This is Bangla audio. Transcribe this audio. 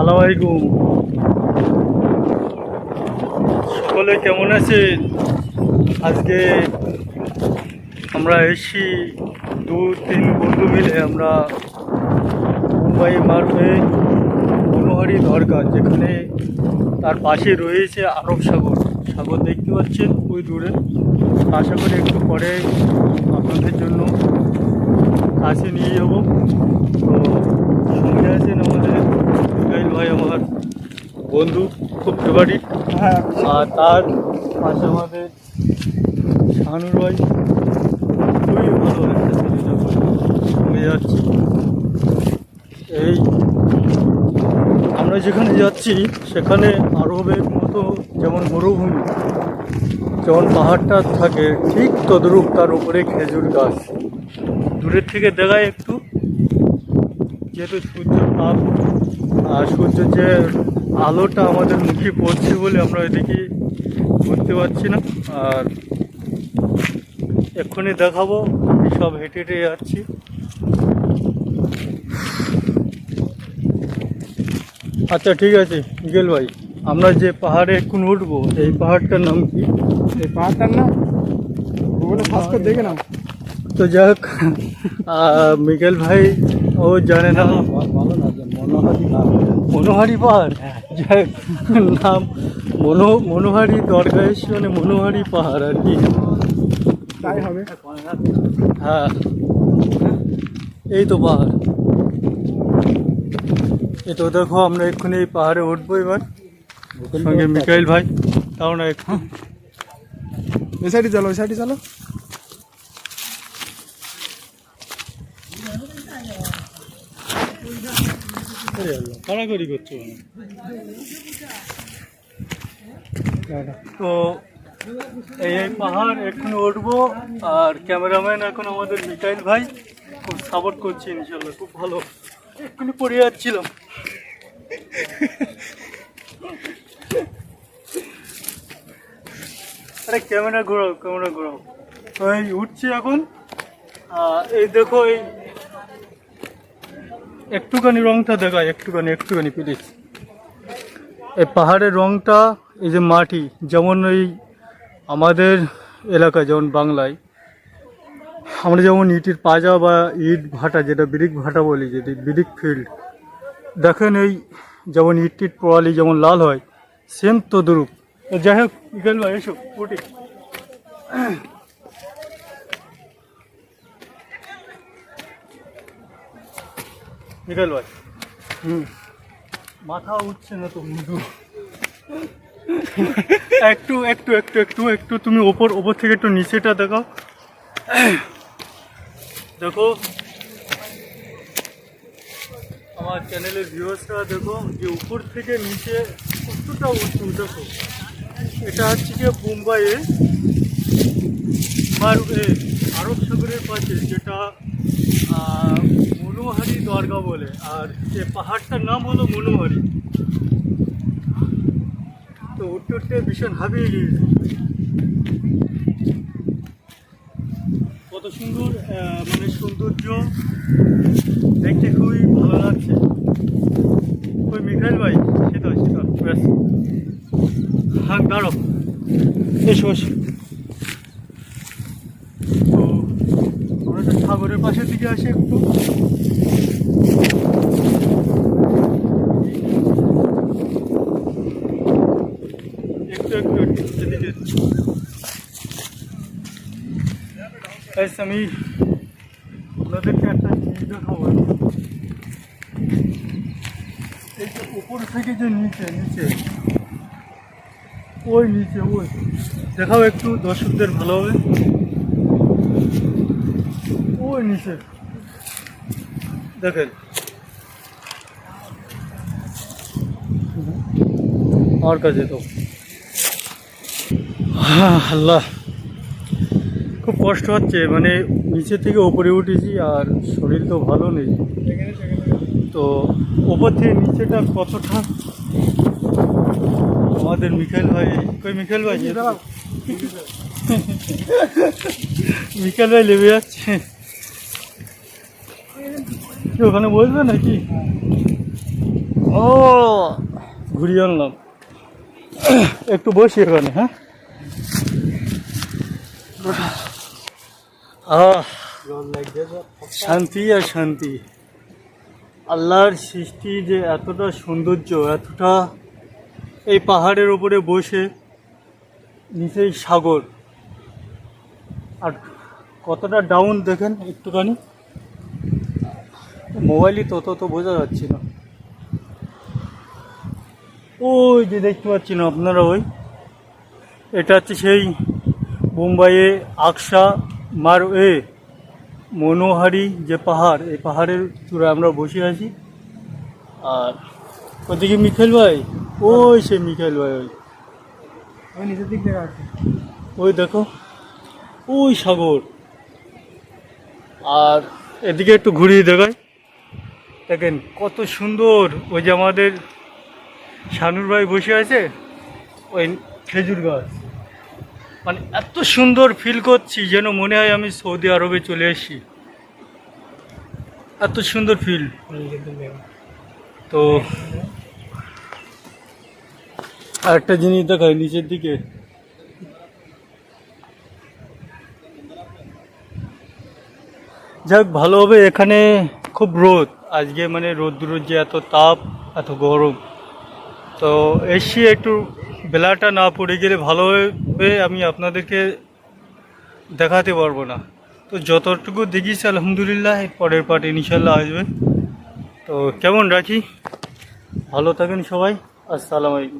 সালাম সকলে কেমন আছেন? আজকে আমরা এসছি দু, তিন বন্ধু মিলে, আমরা মুম্বাই মারফে মনোহারি দরকার যেখানে তার পাশে রয়েছে আরব সাগর। সাগর দেখতে পাচ্ছেন ওই দূরে। আশা করি একটু পরে আপনাদের জন্য কাছে নিয়ে যাব। তো সঙ্গে আছেন আমাদের মিকাইল ভাই আমার বন্ধু খুব ফেভারিট। আর তার পাশে আমাদের শাহানুর ভাই। খুবই ভালো একটা ছেলে যাচ্ছি। এই আমরা যেখানে যাচ্ছি সেখানে আরবের মতো যেমন মরুভূমি যেমন পাহাড়টা থাকে ঠিক তদ্রূপ তার উপরে খেজুর গাছ। দূরের থেকে দেখায় একটু। যেহেতু সূর্য তাপ আর সূর্যের যে আলোটা আমাদের মুখে পড়ছে বলে আমরা এদিকে বুঝতে পারছি না। আর এক্ষুনি দেখাবো আমি সব হেঁটে হেঁটে যাচ্ছি। আচ্ছা ঠিক আছে মিগেল ভাই আমরা যে পাহাড়ে এখন উঠবো এই পাহাড়টার নাম কি? এই পাহাড়টার নাম? গুগলে সার্চ করে দেখে নাও। তো যাই হোক মিগেল ভাই ও জানে না ভালো না মনোহারি নাম মনোহারি পাহাড়। যাই নাম মনো মনোহারি দরগা মানে মনোহারি পাহাড় আর কি। তাই হবে। হ্যাঁ। এই তো পাহাড়। এই তো দেখো আমরা এক্ষুনি এই পাহাড়ে উঠবো এবার। সঙ্গে মিকাইল ভাই তাও না একটু। ওই সাইডে চলো ওই সাইডে চলো। কারাগরি করছ তো এই পাহাড় এক্ষুনি উঠবো, আর ক্যামেরাম্যান এখন আমাদের মিকাইল ভাই। খুব সাপোর্ট করছে ইনশাল্লাহ, খুব ভালো। এক্ষুনি পড়ে যাচ্ছিলাম। আরে, ক্যামেরা ঘোরাও ক্যামেরা ঘোরাও। এই উঠছি এখন। এই দেখো, এই একটুখানি রংটা দেখায় একটুখানি একটুখানি প্লিজ এই পাহাড়ের রংটা, এই যে মাটি, যেমন ওই আমাদের এলাকায়, যেমন বাংলায়, আমরা যেমন ইটের পাজা বা ইট ভাটা, যেটা ব্রিক ভাটা বলি, যেটি ব্রিক ফিল্ড, দেখেন এই যেমন ইট টিট পোড়ালি যেমন লাল হয় সেম তদ্রুপ। যাই হোক বিকেল ভাই বিকেল ভাই। হুম। মাথা উঠছে না তো মুদু একটু একটু একটু একটু একটু তুমি ওপর ওপর থেকে একটু নিচেটা দেখাও। দেখো। আমার চ্যানেলের ভিউয়ার্সরা দেখো যে উপর থেকে নিচে কতটা উঁচু দেখো। এটা হচ্ছে কি মুম্বাইয়ে আরব সাগরের পাশে যেটা মনোহারি দরগা বলে, আর যে পাহাড়টার নাম হলো মনোহারি। তো উঠতে উঠতে ভীষণ হাবিয়ে গিয়েছে। কত সুন্দর মানে সৌন্দর্য। দেখতে খুবই ভালো লাগছে। ওই মিখাইল ভাই সেটা সেটা ব্যাস। হ্যাঁ দাঁড়ো এসো এসো। তো আমরা সাগরের পাশের দিকে আসি একটু একটু একটু একটু এদিকে গাইস, আমি আপনাদেরকে একটা জিনিস দেখাবো এই উপর থেকে যে নিচে নিচে ওই নিচে ওই। দেখাও একটু দর্শকদের ভালো হবে। ওই নিচে। দেখেন। আমার কাছে তো। আহ, আল্লাহ। খুব কষ্ট হচ্ছে মানে নিচে থেকে ওপরে উঠেছি আর শরীর তো ভালো নেই। তো ওপর থেকে নিচেটা কতটা? আমাদের মিখাইল ভাই কই মিখাইল ভাই? মিখাইল ভাই লেবে যাচ্ছে। ওখানে বসবে নাকি? ও। ঘুরিয়ে আনলাম। একটু বসি এখানে হ্যাঁ? শান্তি আর শান্তি। আল্লাহর সৃষ্টি যে এতটা সৌন্দর্য, এতটা এই পাহাড়ের ওপরে বসে নিচেই সাগর। আর কতটা ডাউন দেখেন একটুখানি। মোবাইলই তত তো বোঝা যাচ্ছে না। ওই যে দেখতে পাচ্ছি না আপনারা ওই। এটা হচ্ছে সেই মুম্বাইয়ে আকসা মার এ মনোহারি যে পাহাড় এই পাহাড়ের চূড়ায় আমরা বসে আছি। আর ওদিকে মিখেল ভাই? ওই সে মিখেল ভাই ওই। ওই নিচের দিক থেকে আছে ওই দেখো ওই সাগর। আর এদিকে একটু ঘুরিয়ে দেখায় দেখেন কত সুন্দর ওই যে আমাদের শানুর ভাই বসে আছে ওই খেজুর গাছ। মানে এত সুন্দর ফিল করছি যেন মনে হয় আমি সৌদি আরবে চলে এসেছি। এত সুন্দর ফিল তো আরেকটা জিনিস দেখায় নিচের দিকে। যাক, ভালো হবে, এখানে খুব রোদ। আজকে মানে রোদ্দুরের যে এত তাপ, এত গরম। তো এসি একটু বেলাটা না পড়ে গেলে ভালো হবে আমি আপনাদেরকে দেখাতে পারব না। তো যতটুকু দেখিস আলহামদুলিল্লাহ পরের পার্ট ইনশাল্লাহ আসবে। তো কেমন রাখি? ভালো থাকেন সবাই। আসসালামু আলাইকুম।